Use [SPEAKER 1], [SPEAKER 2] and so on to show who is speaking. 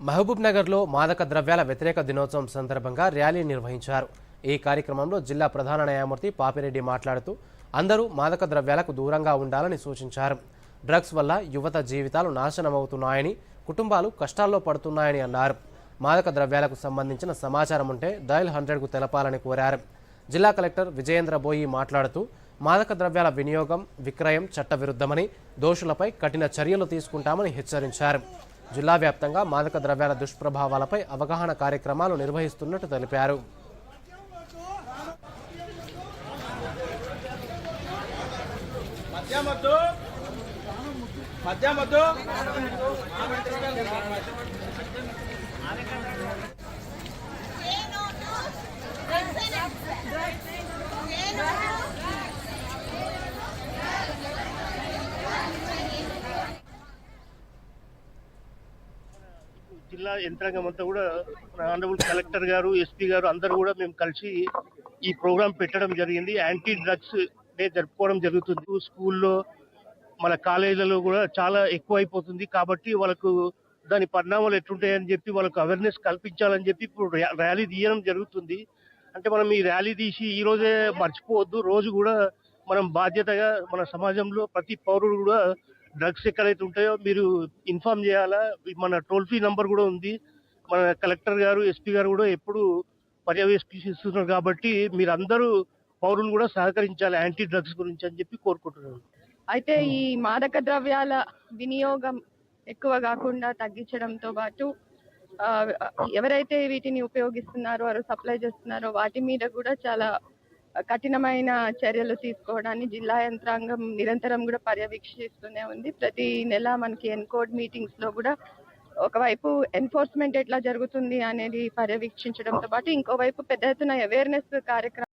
[SPEAKER 1] మహబూబ్ నగర్లో మాదక ద్రవ్యాల వ్యతిరేక దినోత్సవం సందర్భంగా ర్యాలీ నిర్వహించారు. ఈ కార్యక్రమంలో జిల్లా ప్రధాన న్యాయమూర్తి పాపిరెడ్డి మాట్లాడుతూ అందరూ మాదక ద్రవ్యాలకు దూరంగా ఉండాలని సూచించారు. డ్రగ్స్ వల్ల యువత జీవితాలు నాశనమవుతున్నాయని కుటుంబాలు కష్టాల్లో పడుతున్నాయని అన్నారు. మాదక ద్రవ్యాలకు సంబంధించిన సమాచారం ఉంటే డయల్ హండ్రెడ్కు తెలపాలని కోరారు. జిల్లా కలెక్టర్ విజయేంద్ర బోయి మాట్లాడుతూ మాదక ద్రవ్యాల వినియోగం విక్రయం చట్టవిరుద్ధమని దోషులపై కఠిన చర్యలు తీసుకుంటామని హెచ్చరించారు. జిల్లా వ్యాప్తంగా మాదక ద్రవ్యాల దుష్ప్రభావాలపై అవగాహన కార్యక్రమాలు నిర్వహిస్తున్నట్టు తెలిపారు.
[SPEAKER 2] జిల్లా యంత్రాంగం అంతా కూడా ఆనరబుల్ కలెక్టర్ గారు ఎస్పీ గారు అందరూ కూడా మేము కలిసి ఈ ప్రోగ్రామ్ పెట్టడం జరిగింది. యాంటీ డ్రగ్స్ డే జరుపుకోవడం జరుగుతుంది. స్కూల్లో మన కాలేజీలలో కూడా చాలా ఎక్కువ అయిపోతుంది కాబట్టి వాళ్ళకు దాని పరిణామాలు ఎట్లుంటాయని చెప్పి వాళ్ళకు అవేర్నెస్ కల్పించాలని చెప్పి ఇప్పుడు ర్యాలీ తీయడం జరుగుతుంది. అంటే మనం ఈ ర్యాలీ తీసి ఈ రోజే మర్చిపోవద్దు. రోజు కూడా మనం బాధ్యతగా మన సమాజంలో ప్రతి పౌరుడు కూడా డ్రగ్స్ ఎక్కడైతే ఉంటాయో మీరు ఇన్ఫార్మ్ చేయాలా? మన టోల్ ఫ్రీ నంబర్ కూడా ఉంది. మన కలెక్టర్ గారు ఎస్పీ గారు కూడా ఎప్పుడు పర్యవేక్షిస్తున్నారు కాబట్టి మీరు అందరూ పౌరులు కూడా సహకరించాలి యాంటీ డ్రగ్స్ గురించి అని చెప్పి కోరుకుంటున్నాను.
[SPEAKER 3] అయితే ఈ మాదక ద్రవ్యాల వినియోగం ఎక్కువ కాకుండా తగ్గించడంతో పాటు ఎవరైతే వీటిని ఉపయోగిస్తున్నారో వారు సప్లై చేస్తున్నారో వాటి మీద కూడా చాలా కఠినమైన చర్యలు తీసుకోవడాన్ని జిల్లా యంత్రాంగం నిరంతరం కూడా పర్యవేక్షిస్తూనే ఉంది. ప్రతి నెల మనకి ఎన్కోడ్ మీటింగ్స్లో కూడా ఒకవైపు ఎన్ఫోర్స్మెంట్ ఎట్లా జరుగుతుంది అనేది పర్యవేక్షించడంతో పాటు ఇంకోవైపు పెద్ద ఎత్తున అవేర్నెస్ కార్యక్రమం